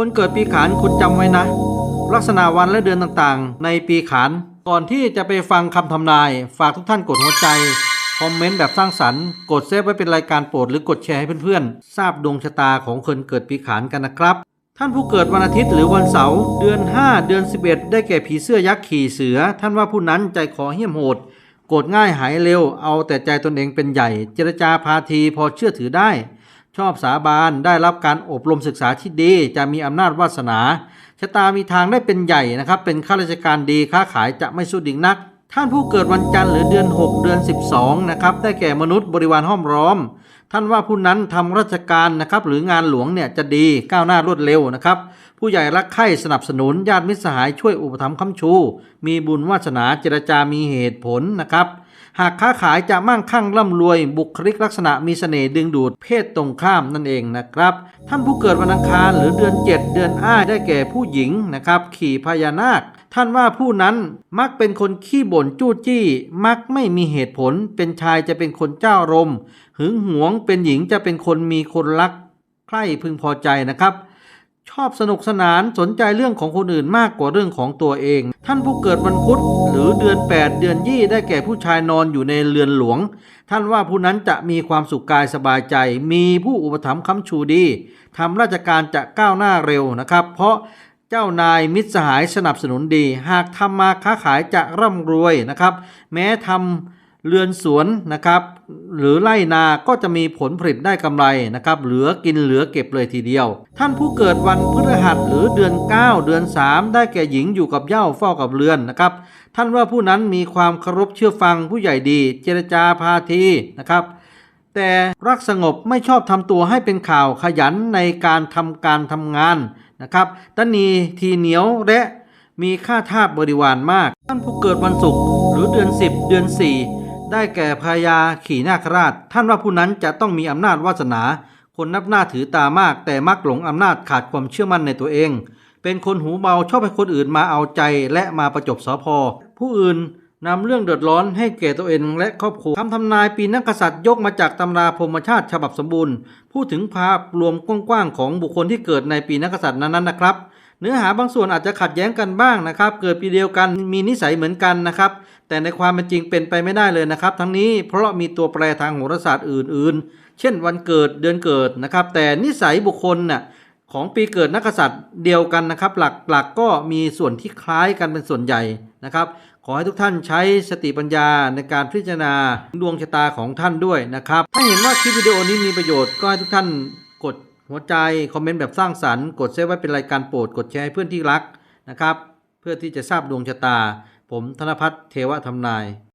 คนเกิดปีขานคุณจำไว้นะ ลักษณะวันและเดือนต่างๆ ในปีขาน ก่อนที่จะไปฟังคำทำนาย ฝากทุกท่านกดหัวใจ คอมเมนต์แบบสร้างสรรค์ กดเซฟไว้เป็นรายการโปรดหรือกดแชร์ให้เพื่อนๆ ทราบดวงชะตาของคนเกิดปีขานกันนะครับ ท่านผู้เกิดวันอาทิตย์หรือวันเสาร์เดือน 5 เดือน 11 ได้แก่ผีเสื้อยักษ์ขี่เสือ ท่านว่าผู้นั้นใจคอเหี้ยมโหดโกรธง่ายหายเร็ว เอาแต่ใจตนเองเป็นใหญ่ เจรจาพาทีพอเชื่อถือได้ ชอบสาบานได้รับการอบรมศึกษาที่ดี จะมีอำนาจวาสนาชะตามีทางได้เป็นใหญ่นะครับ เป็นข้าราชการดีค้าขายจะไม่สู้ดิ่งนัก ท่านผู้เกิดวันจันทร์หรือเดือน 6 เดือน 12 นะครับ ได้แก่มนุษย์บริวารห้อมล้อม ท่านว่าผู้นั้นทำราชการนะครับ หรืองานหลวงเนี่ยจะดีก้าวหน้ารวดเร็วนะครับ ผู้ใหญ่รักใคร่สนับสนุนญาติมิตรสหายช่วยอุปถัมภ์ค้ำชู มีบุญวาสนาเจรจามีเหตุผลนะครับ หากค้าขายจะมั่งคั่งร่ำรวย บุคลิกลักษณะมีเสน่ห์ดึงดูดเพศตรงข้ามนั่นเองนะครับ ท่านผู้เกิดวันอังคารหรือเดือน 7 เดือนอ้ายได้แก่ผู้หญิงนะครับ ขี่พญานาค ท่านว่าผู้นั้นมักเป็นคนขี้บ่นจู้จี้ มักไม่มีเหตุผล เป็นชายจะเป็นคนเจ้ารมณ์หึงหวงเป็นหญิงจะเป็นคนมีคนรักใคร่พึงพอใจนะครับ ชอบสนุกสนานสนใจเรื่องของคนอื่นมากกว่าเรื่องของตัวเอง ท่านผู้เกิดวันพุธหรือเดือน 8 เดือนยี่ได้แก่ผู้ชายนอนอยู่ในเรือนหลวง ท่านว่าผู้นั้นจะมีความสุขกายสบายใจ มีผู้อุปถัมภ์ค้ำชูดีทำราชการจะก้าวหน้าเร็วนะครับ เพราะเจ้านายมิตรสหายสนับสนุนดี หากทำมาค้าขายจะร่ำรวยนะครับ แม้ทำ เรือนสวนนะครับ หรือไร่นาก็จะมีผลผลิตได้กำไรนะครับ เหลือกินเหลือเก็บเลยทีเดียว ท่านผู้เกิดวันพฤหัสหรือเดือน 9 เดือน 3 ได้แก่หญิงอยู่กับเย้าเฝ้ากับเรือนนะครับ ท่านว่าผู้นั้นมีความเคารพเชื่อฟังผู้ใหญ่ดี เจรจาพาทีนะครับ แต่รักสงบไม่ชอบทำตัวให้เป็นข่าวขยันในการทำการทำงานนะครับตันนีทีเหนียวและมีค่าทาสบริวารมาก ท่านผู้เกิดวันศุกร์หรือเดือน 10 เดือน 4 ได้แก่พญาขี่นาคราช ท่านว่าผู้นั้นจะต้องมีอำนาจวาสนา คนนับหน้าถือตามาก แต่มักหลงอำนาจขาดความเชื่อมั่นในตัวเอง เป็นคนหูเบาชอบให้คนอื่นมาเอาใจและมาประจบสอพอ ผู้อื่นนำเรื่องเดือดร้อนให้แก่ตัวเองและครอบครัวคำทำนายปีนักกษัตริย์ยกมาจากตำราพรมชาติฉบับสมบูรณ์ พูดถึงภาพรวมกว้างๆของบุคคลที่เกิดในปีนักกษัตริย์นั้นๆนะครับ เนื้อหาบางส่วนอาจจะขัดแย้งกันบ้างนะครับ เกิดปีเดียวกันมีนิสัยเหมือนกันนะครับ แต่ในความเป็นจริงเป็นไปไม่ได้เลยนะครับ ทั้งนี้เพราะมีตัวแปรทางโหราศาสตร์อื่น ๆ เช่นวันเกิดเดือนเกิดนะครับ แต่นิสัยบุคคลน่ะของปีเกิดนักษัตริย์เดียวกันนะครับ หลักๆก็มีส่วนที่คล้ายกันเป็นส่วนใหญ่นะครับ ขอให้ทุกท่านใช้สติปัญญาในการพิจารณาดวงชะตาของท่านด้วยนะครับ ถ้าเห็นว่าคลิปวิดีโอนี้มีประโยชน์ก็ให้ทุกท่าน หัวใจ คอมเมนต์แบบสร้างสรรค์ กดเซฟไว้เป็นรายการโปรด กดแชร์ให้เพื่อนที่รักนะครับ เพื่อที่จะทราบดวงชะตา ผมธนพัฒน์เทวทำนาย